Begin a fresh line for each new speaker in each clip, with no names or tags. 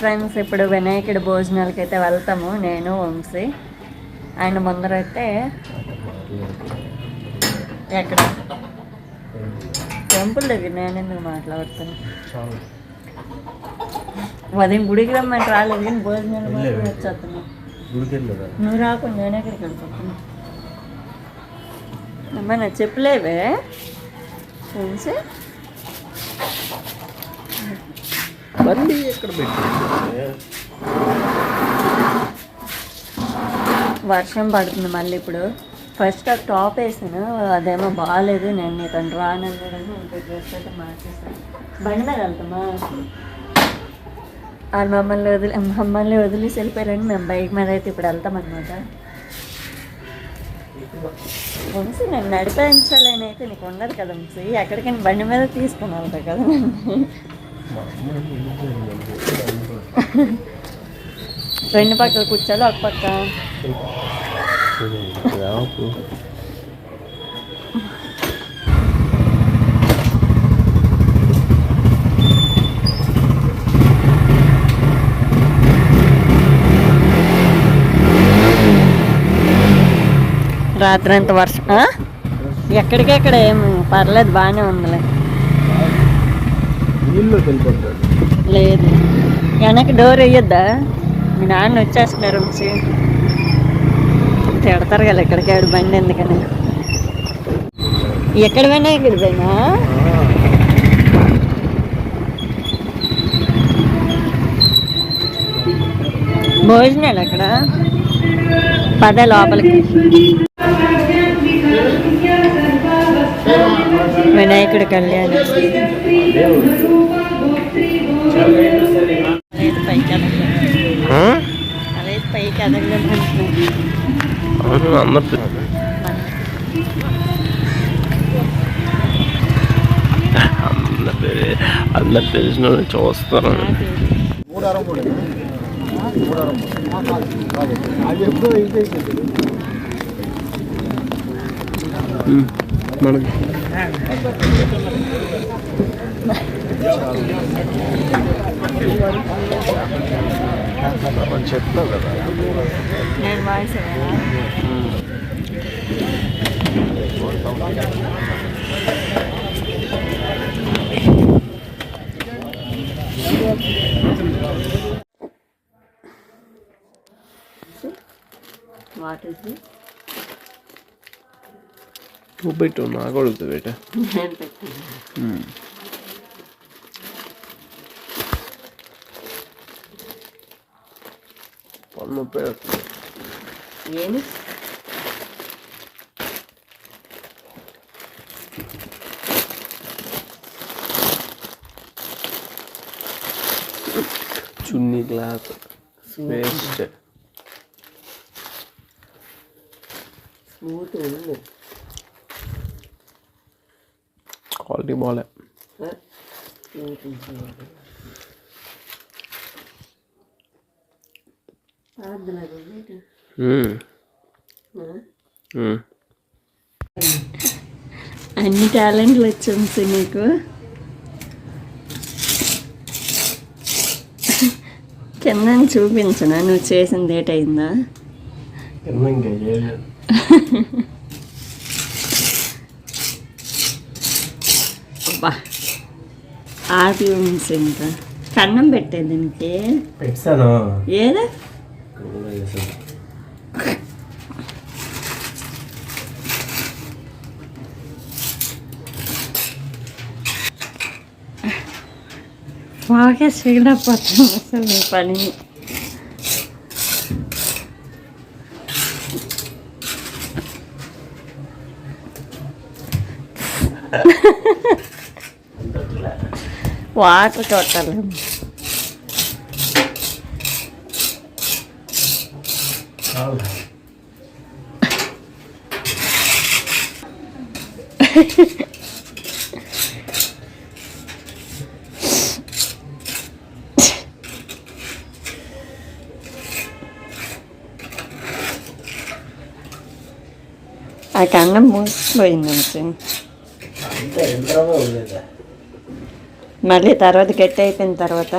Friends ఇప్పుడు వినాయకుడి భోజనాలకి అయితే వెళ్తాము. నేను వంశీ. ఆయన ముందరైతే ఎక్కడ? టెంపుల్ దగ్గర. నేను ఎందుకు మాట్లాడుతాను ఉదయం గుడికి రమ్మని రాలేదు కానీ భోజనాలు వచ్చేస్తున్నాను నువ్వు రాకుండా నేను ఎక్కడికి వెళ్ళిపోతున్నా? అమ్మ నా చెప్పలేవే. ఫ్రెండ్స్
బండి ఎక్కడ పెట్టి
వర్షం పడుతుంది మళ్ళీ ఇప్పుడు. ఫస్ట్ ఆ టాప్ వేసాను అదేమో బాగాలేదు నేను నీతో రానన్నాడని ఇంకో డ్రెస్ అయితే మార్చేసాను. బండి మీద వెళ్తామా? వాళ్ళు మమ్మల్ని వదిలి మమ్మల్ని వదిలేసి వెళ్ళిపోయారని మేము బైక్ మీద అయితే ఇప్పుడు వెళ్తాం అనమాట వంశీ నేను నడిపించాలని అయితే నీకు ఉండదు కదా వంశీ ఎక్కడికైనా బండి మీద తీసుకుని వెళ్తా కదా. రెండు పక్కల కూర్చోాలి ఒక పక్క. రాత్రి అంత వర్షం ఎక్కడికెక్కడ ఏమి పర్లేదు బాగానే ఉందిలే.
నీళ్ళు వెళ్ళిపోతాడు.
లేదు. వెనక్కి డోర్ వేయొద్దా? మీ నాన్న వచ్చేస్తున్నారు వచ్చి. తిడతారు కదా ఎక్కడికి ఆవిడ బండి ఎందుకని. ఎక్కడ పోయినా ఇక్కడ పోయినా భోజనాలు అక్కడ పద లోపలికి. వినాయకుడి కళ్యాణం లేదు పైకి ఎదగలేదు లేదు పైకి ఎదగలేదు అంటున్నాను
అందరు అందరు అందరు తెలిసిన వాళ్ళు చూస్తారు మనకి చెప్తావు కదా
నేను వాయిస్ వాట్
నువ్వు పెట్టు నాకు అడుగుతుంది బేట పన్ను.
ఏమి
చున్నీ గ్లాస్ వేస్ట్
స్మూత్ ఉంది
క్వాలిటీ బాగాలే.
అన్ని టాలెంట్లు వచ్చాయి నీకు కింద చూపించనా నువ్వు చేసింది ఏట్ అయిందా
కింద ఇంకా చేయలేదు.
అబ్బా. ఉంచి ఇంకా. కన్నం పెట్టే దీనికి.
పెట్టాను?
ఏదా. బాగా చేయలేకపోతాను అసలు పని. వాటర్ కొట్టాలి
చాలు.
ఆ కన్నం మూసిపోయింది మళ్ళీ తర్వాత గట్టి అయిపోయిన తర్వాత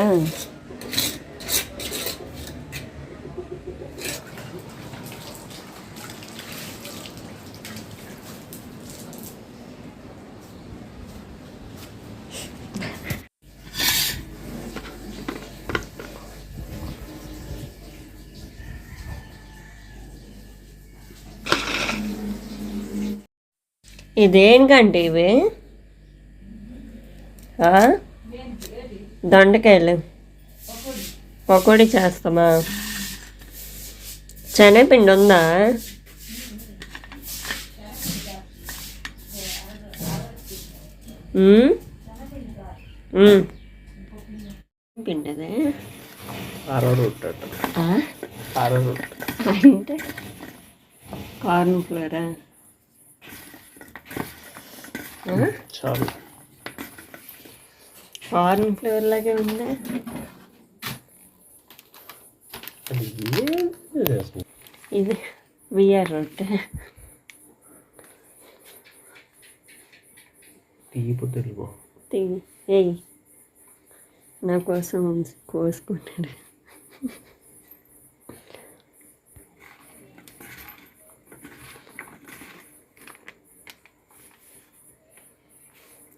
ఇదేంటండి ఇవి? దొండకాయలు. పకోడీ చేస్తామా? శనగపిండి ఉందా. పిండి అదే?
అంటే
కార్న్ ఫ్లోరా?
చాలు.
కార్న్ ఫ్లోర్ లాగే ఉందా? ఇది విఆర్ రొట్టె.
తీయపోతే వెళ్ళిపో
తిని ఏయ్ నా కోసం కోసుకుంటాడు.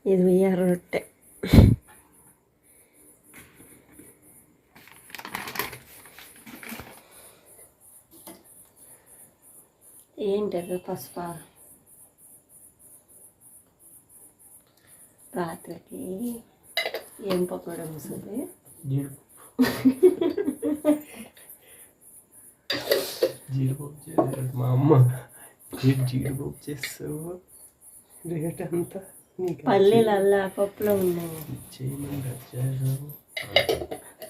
ఇది విఆర్ రొట్టె. ఏంటది పసుపా రాత్రికి ఏం పకోడా వస్తుంది
జీడి జీడిపప్పు చేసాడు మా అమ్మ జీడిపప్పు చేస్తావు రేట్ అంతా నీకు
పల్లీలల్లా పప్పులో ఉన్నాయి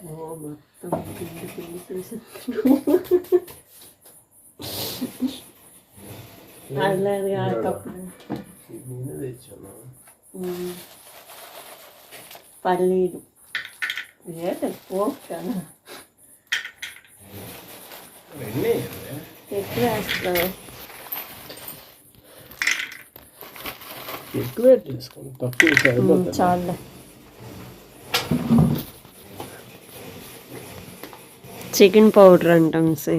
ఓ మొత్తం పిండి పిండి చూసి అల్లది ఆ కప్పుడు
నేనే తెచ్చాను
ఉమ్. పల్లీలు ఏంటి పోపు కదా
రెండే
ఎక్కువ వేస్తావు
ఎక్కువ తీసుకోండి తక్కువ సరిపోతుంది
చాలు చికెన్ పౌడర్ అంటాం సి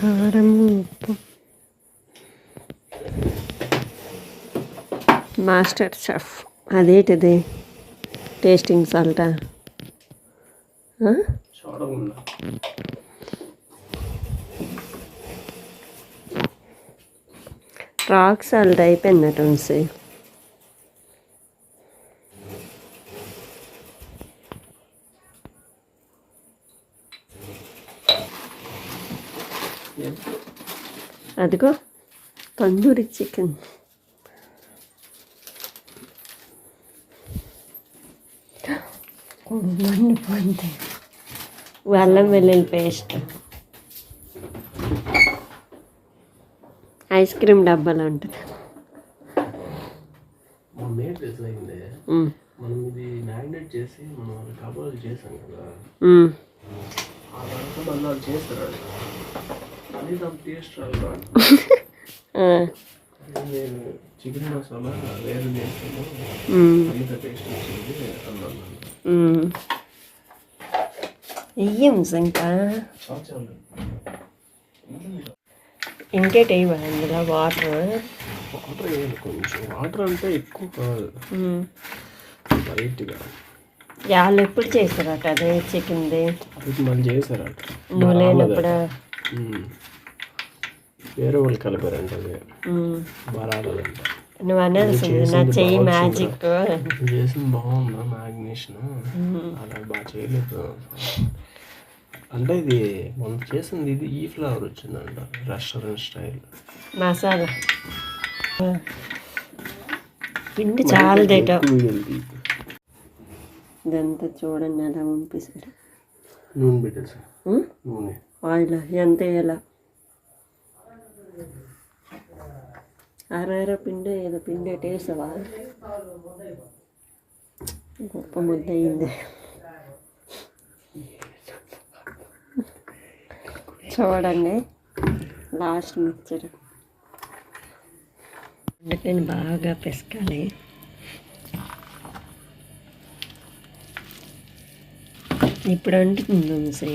కారం ఉప్పు మాస్టర్ షెఫ్ అదేంటిది? టేస్టింగ్ సాల్టా? రాక్ సాల్ట్ అయిపోయిందట సి అదిగో తందూరి చికెన్. మండిపోయింది. అల్లం వెల్లుల్లి పేస్ట్. ఐస్ క్రీమ్ డబ్బాలు ఉంటుంది.
మన ఇది మ్యాగ్నేట్ చేసి మనం కబాలు చేసాం కదా. చేస్తారు? దాని టేస్ట్ నేను చికెన్ మసాలా వేరు చేసాను అంత టేస్ట్ వచ్చింది అన్నాను
వెయ్యం ఇంకా ఇంకేటి వేయవా అందులో వాటర్
వాటర్ వేయాలి కొంచెం వాటర్ అంటే ఎక్కువ కాదు లైట్గా
వాళ్ళు ఎప్పుడు చేశారట అదే చికెన్ది
అది చేశారట
నువ్వు లేనప్పుడు.
వేరే వాళ్ళు కలిపారంట
ఉమ్.
బరాలంట
నువ్వు నా చెయ్యి మ్యాజిక్
చేసింది బాగుందా మ్యాగ్నేషన్ అలా బాగా చేయలేదు. అంటే ఇది మనం చేసింది ఇది ఈ ఫ్లేవర్ వచ్చిందంట రెస్టారెంట్ స్టైల్
మసాలా. పిండి చాలా డేట ఇదంతా చూడండి అలా పంపిస్తారు
నూనె పెట్టేసి. నూనె.
ఆయిల్ ఎంత వేయాల? అర పిండి ఏదో పిండి వేసావా? గొప్ప ముద్ద అయింది. చూడండి లాస్ట్ మిక్చర్. అందుకని బాగా పెసకాలి. ఇప్పుడు అంటుకుందాం శ్రీ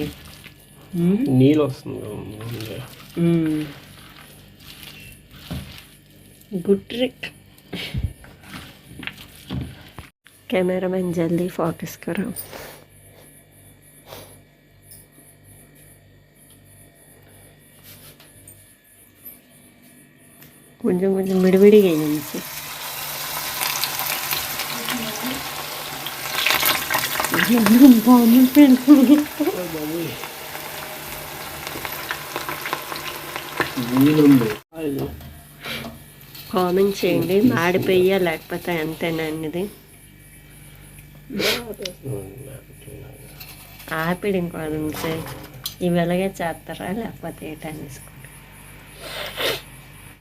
నీళ్ళు వస్తుంది కదా నూనెలో.
गुड ट्रिक कैमरामैन जल्दी फोकस करो కొంచెం కొంచెం విడివిడిగా వేయించి
వీలుంది
కామెంట్ చేయండి. మాడిపోయా లేకపోతే అంతేనండి ఆపిడి ఇంకో అది ఉంటే ఇవి ఎలాగే చేస్తారా లేకపోతే ఏటనేసుకో